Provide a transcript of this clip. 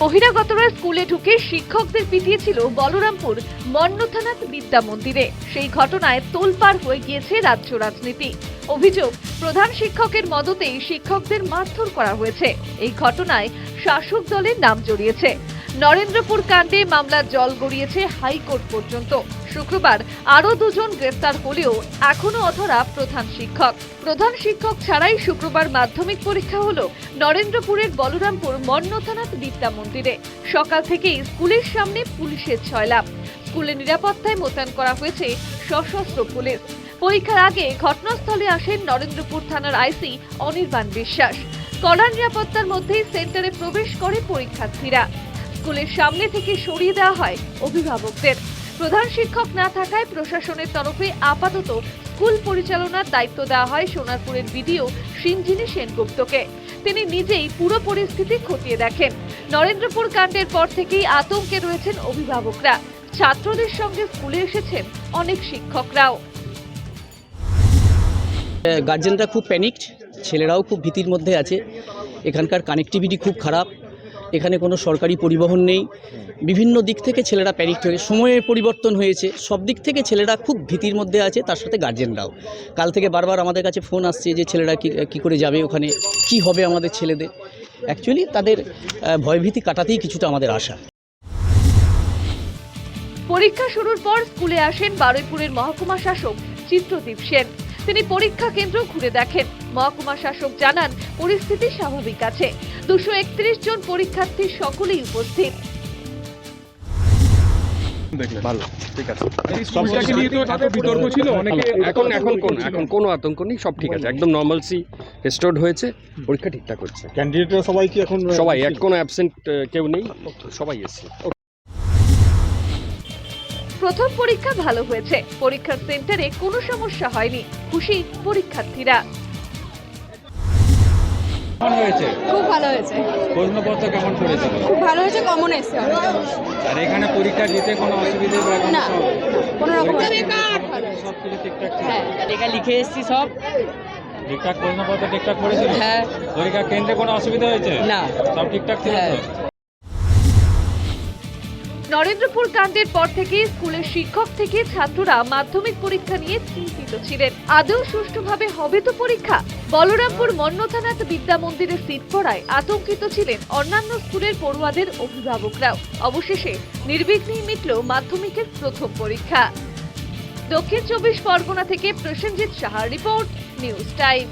বহিরাগতরা স্কুলে ঢুকে শিক্ষকদের পিটিয়েছিল বলরামপুর মন্নথানাথ বিদ্যা মন্দিরে। সেই ঘটনায় তোলপাড় হয়ে গিয়েছে রাজ্য রাজনীতি। অভিযোগ, প্রধান শিক্ষকের মদতেই শিক্ষকদের মারধর করা হয়েছে। এই ঘটনায় শাসক দলের নাম জড়িয়েছে। নরেন্দ্রপুর কাণ্ডে মামলার জল গড়িয়েছে হাইকোর্ট পর্যন্ত। শুক্রবার আরও দুজন গ্রেফতার হলেও এখনও অধরা প্রধান শিক্ষক। প্রধান শিক্ষক ছাড়াই শুক্রবার মাধ্যমিক পরীক্ষা হল নরেন্দ্রপুরের বলরামপুর মন্নথানাথ বিদ্যা মন্দিরে। সকাল থেকেই স্কুলের সামনে পুলিশের ছয়লাভ স্কুলের নিরাপত্তায় মোতায়েন করা হয়েছে সশস্ত্র পুলিশ। পরীক্ষার আগে ঘটনাস্থলে আসেন নরেন্দ্রপুর থানার আইসি অনির্বাণ বিশ্বাস। কড়া নিরাপত্তার মধ্যেই সেন্টারে প্রবেশ করে পরীক্ষার্থীরা। স্কুলের সামনে থেকে সরিয়ে দেওয়া হয় অভিভাবকদের। প্রধান শিক্ষক না থাকায় প্রশাসনের তরফে আপাতত স্কুল পরিচালনার দায়িত্ব দেওয়া হয় সোনারপুরের বিডিও সিঞ্জিনী সেনগুপ্তকে। তিনি নিজেই পুরো পরিস্থিতি খতিয়ে দেখেন। নরেন্দ্রপুর কাণ্ডের পর থেকেই আতঙ্কে রয়েছেন অভিভাবকরা। ছাত্রদের সঙ্গে স্কুলে এসেছেন অনেক শিক্ষকরাও। গার্জেনরা খুব প্যানিকড ছেলেরাও খুব ভীতির মধ্যে আছে। এখানকার কানেক্টিভিটি খুব খারাপ। এখানে কোনো সরকারি পরিবহন নেই। বিভিন্ন দিক থেকে ছেলেরা প্যানিকড হয়ে সময়ের পরিবর্তন হয়েছে। সব দিক থেকে ছেলেরা খুব ভীতির মধ্যে আছে, তার সাথে গার্জেনরাও কাল থেকে বারবার আমাদের কাছে ফোন আসছে যে ছেলেরা কী কী করে যাবে ওখানে? কি হবে আমাদের ছেলেদের? অ্যাকচুয়ালি তাদের ভয়ভীতি কাটাতেই কিছুটা আমাদের আশা। পরীক্ষা শুরুর পর স্কুলে আসেন বারুইপুরের মহকুমা শাসক চিত্রদীপ সেন। তিনি পরীক্ষা কেন্দ্র ঘুরে দেখেন। মহকুমা শাসক জানান পরিস্থিতি স্বাভাবিক আছে। দুশো একত্রিশ জন পরীক্ষার্থী সকলেই উপস্থিত। ভালো। ঠিক আছে। স্কুলটাকে নিয়ে তো এত বিতর্ক ছিল অনেকে এখন এখন কোন এখন কোনো আতঙ্ক নেই সব ঠিক আছে। একদম নর্মালসি রেস্টোর্ড হয়েছে পরীক্ষা ঠিকঠাক হচ্ছে। ক্যান্ডিডেটরা সবাই কি এখন সবাই এক কোনো অ্যাবসেন্ট কেউ নেই সবাই এসছে। প্রথম পরীক্ষা ভালো হয়েছে। পরীক্ষার সেন্টারে কোনো সমস্যা হয়নি। খুশি পরীক্ষার্থীরা। কেমন হয়েছে? খুব ভালো হয়েছে। প্রশ্নপত্র কেমন করেছিল খুব ভালো হয়েছে কমন এসছে আর এখানে পরীক্ষা দিতে কোনো অসুবিধা বা না কোনো রকম সব কিছু ঠিকঠাক হ্যাঁ। লেখা লিখে এসেছি সব। ঠিকঠাক প্রশ্নপত্র ঠিকঠাক হ্যাঁ। পরীক্ষা কেন্দ্রে কোনো অসুবিধা হয়েছে? না। সব ঠিকঠাক ছিল হ্যাঁ। নরেন্দ্রপুর কাণ্ডের পর থেকে স্কুলের শিক্ষক থেকে ছাত্ররা মাধ্যমিক পরীক্ষা নিয়ে চিন্তিত ছিলেন। আদৌ সুষ্ঠুভাবে হবে তো পরীক্ষা? বলরামপুর মন্নথানাথ বিদ্যা মন্দিরে সিট পড়ায় আতঙ্কিত ছিলেন অন্যান্য স্কুলের পড়ুয়াদের অভিভাবকরাও। অবশেষে নির্বিঘ্নেই মিটল মাধ্যমিকের প্রথম পরীক্ষা। দক্ষিণ চব্বিশ পরগনা থেকে প্রসেনজিৎ সাহার রিপোর্ট, নিউজ টাইম।